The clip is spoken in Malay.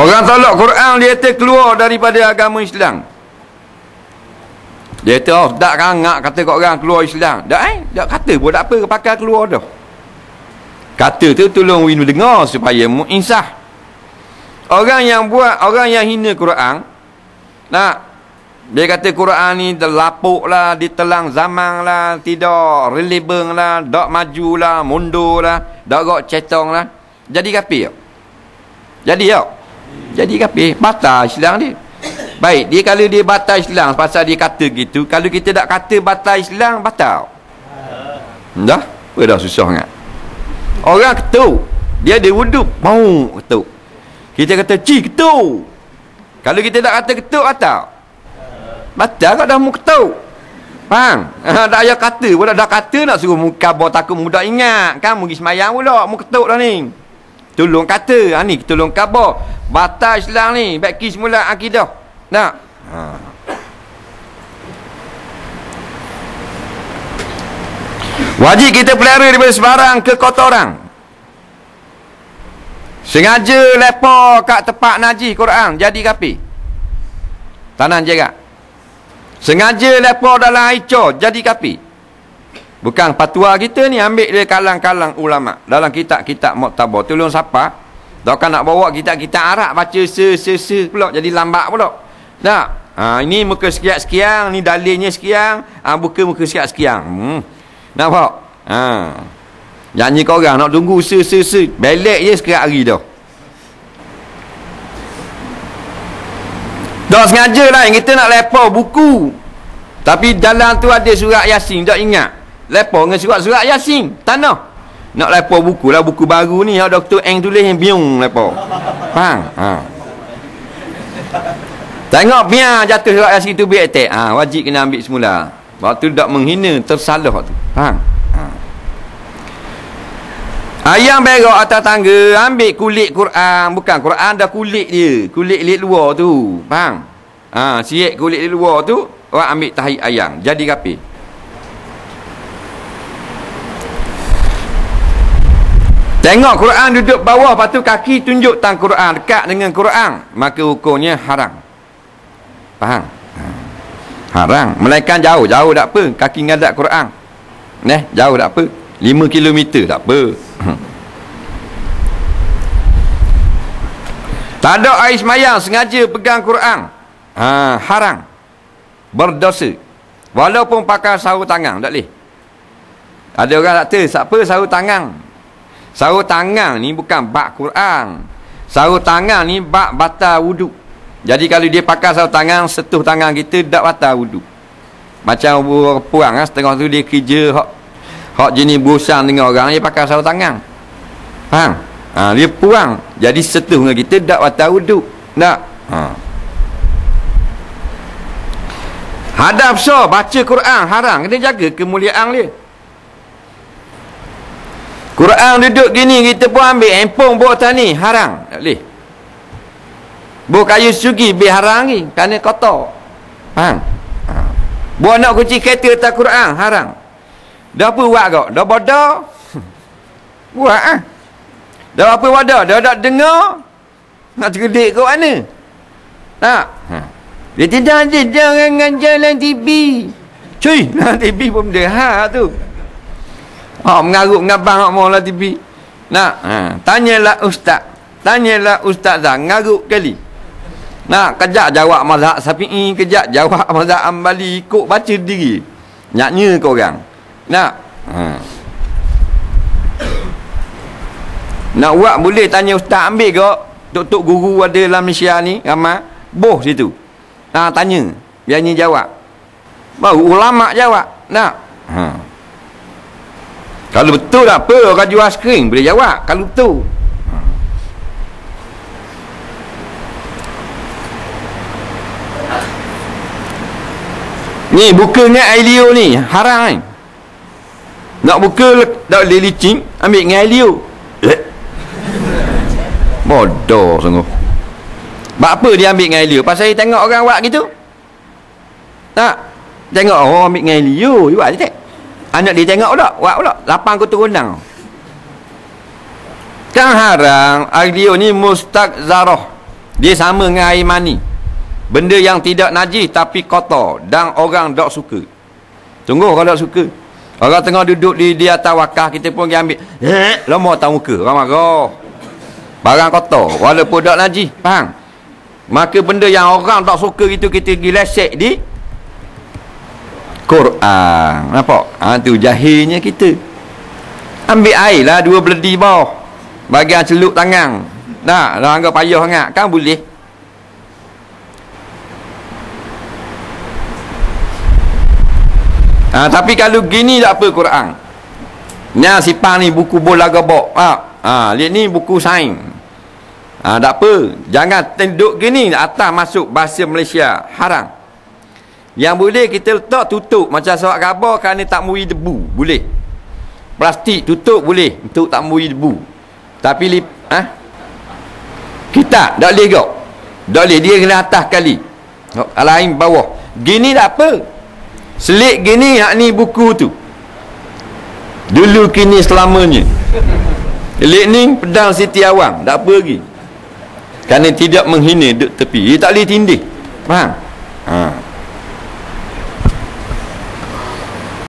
Orang tolak Quran dia kata keluar daripada agama Islam. Dia kata, oh, tak rangak kata kau orang keluar Islam. Tak eh? Tak kata pun tak apa, pakai keluar dah. Kata tu tolong winu dengar supaya mu insah. Orang yang buat, orang yang hina Quran, nak, dia kata Quran ni lapuk lah, ditelang zaman lah, tidak relevan lah, tak maju lah, mundur lah, tak cetong lah. Jadi kapir. Jadi ya. Jadi kapir. Batal Islam dia. Baik, dia kalau dia batal Islam pasal dia kata gitu, kalau kita tak kata batal Islam, batal. Dah? Apa dah susah sangat. Orang ketuk. Dia ada wuduk. Mau ketuk. Kita kata, ci ketuk. Kalau kita tak kata ketuk, batal. Batal kau dah mau ketuk. Faham? Ha, dah ayah kata pula. Dah kata nak suruh muka bawa takut muda ingat. Kan? Mungkin semayang pula. Mau ketuk dah ni. Tolong kata. Ha, ni tolong khabar. Batal Islam ni. Baik kis mula akidah. Nak? Ha. Wajib kita pelihara daripada sebarang kekotoran. Sengaja lepa kat tempat najis Quran jadi kapi. Tanan jaga. Sengaja lepa dalam air jadi kapi. Bukan patua kita ni ambil dia kalang-kalang ulama dalam kitab-kitab muktabar. Tolong siapa? Tak kan nak bawa kitab-kitab Arab baca se-se-se pula jadi lambat pula. Tak? Ha, ini muka sekian-sekian, ni dalilnya sekian, ha, buka muka sekian-sekian. Hmm. Nampak? Ha. Janji kau orang nak tunggu se-se-se, belek je sekian hari dah. Tak sengaja lah yang kita nak lepas buku. Tapi dalam tu ada surat Yasin, tak ingat. Lepas dengan surat-surat Yasin, tanah. Nak lepas buku lah, buku baru ni, yang Dr. Eng tulis yang biung lepas. Faham? Ha. Tengok biar jatuh surat yasin tu biar attack. Ha, wajib kena ambil semula. Waktu tak menghina, tersalah tu. Faham? Ha. Ayam berak atas tangga, ambil kulit Quran. Bukan, Quran dah kulit dia. Kulit liat luar tu. Faham? Ha, siap kulit luar tu, orang ambil tahi ayam. Jadi kapi. Tengok Quran duduk bawah, lepas tu kaki tunjuk tang Quran. Dekat dengan Quran. Maka hukumnya haram. Faham? Ha. Haram. Melainkan jauh. Jauh tak apa. Kaki ngadak Quran. Neh, jauh tak apa. 5 kilometer tak apa. tak ada air semayang sengaja pegang Quran. Ha, haram. Berdosa. Walaupun pakai sarung tangan. Tak boleh. Ada orang tahu. Siapa sarung tangan? Sarung tangan ni bukan bak Quran. Sarung tangan ni bak batal wuduk. Jadi kalau dia pakai sarung tangan, setuh tangan kita tak batal wuduk. Macam puang kan, setengah tu dia kerja hak hak jenis bosan dengan orang, dia pakai sarung tangan. Faham? Ha, dia puang. Jadi setuh dengan kita tak batal wuduk. Tak? Ha. Hadap so, baca Quran, haram. Kena jaga kemuliaan dia. Quran duduk gini, kita pun ambil handphone buat tani, haram. Tak boleh. Buah kayu sugi biar haram ni kerana kotor. Faham? Ha. Buah nak kunci kereta atas Quran haram. Dah apa buat kau? Dah bodoh? buat ah. Dah apa wadah? Dah tak dengar? Nak cerdik kau mana? Tak? Ha. Dia tidak ada jangan jalan TV. Cuy, lah TV pun dia ha tu. Ha, mengarut ngabang hak mau lah TV. Nak, ha. tanyalah ustaz. Tanyalah ustazah ngarut kali. Nak kejap jawab mazhab Safi'i, kejap jawab mazhab Ambali ikut baca diri. Nyaknya kau orang. Nak. Ha. Nak buat boleh tanya ustaz ambil ke? Tok-tok guru ada dalam Malaysia ni, ramai. Boh situ. Nah, tanya. Biarnya jawab. Baru ulama jawab. Nak. Ha. Kalau betul tak apa orang jual skrin boleh jawab. Kalau betul. Ni buka dengan air liur ni haram kan? Nak buka boleh licin ambil dengan air liur. Eh. Bodoh sungguh. Sebab apa dia ambil dengan air liur? Pasal dia tengok orang buat gitu. Tak. Tengok oh ambil dengan air liur, buat je tak? Anak dia tengok pula, buat pula. Lapang aku turunang. Kan haram liur ni mustaq zarah. dia sama dengan air mani. Benda yang tidak najis tapi kotor dan orang tak suka. Tunggu orang tak suka. Orang tengah duduk di di atas wakah kita pun pergi ambil. Eh lama tahu muka. Orang marah. Barang kotor walaupun tak najis. Faham? Maka benda yang orang tak suka itu kita pergi lesek di Quran nampak ha, tu jahilnya kita ambil air lah dua beledi bawah bagian celup tangan nak dah anggap payah sangat kan boleh Ha, tapi kalau gini tak apa Quran. Nya sipang ni buku bola gabok. Ha, ha lihat ni buku sains. Ha, tak apa. Jangan tenduk gini atas masuk bahasa Malaysia. Haram. Yang boleh kita letak tutup macam surat khabar kerana tak muri debu. Boleh. Plastik tutup boleh untuk tak muri debu. Tapi lip, ha? kita tak boleh kau. Tak boleh dia kena atas kali. Lain bawah. Gini tak apa. Selik gini hak ni buku tu. Dulu kini selamanya. Ni pedang Siti Awang, tak apa lagi. Kerana tidak menghina duk tepi. Dia tak boleh tindih. Faham?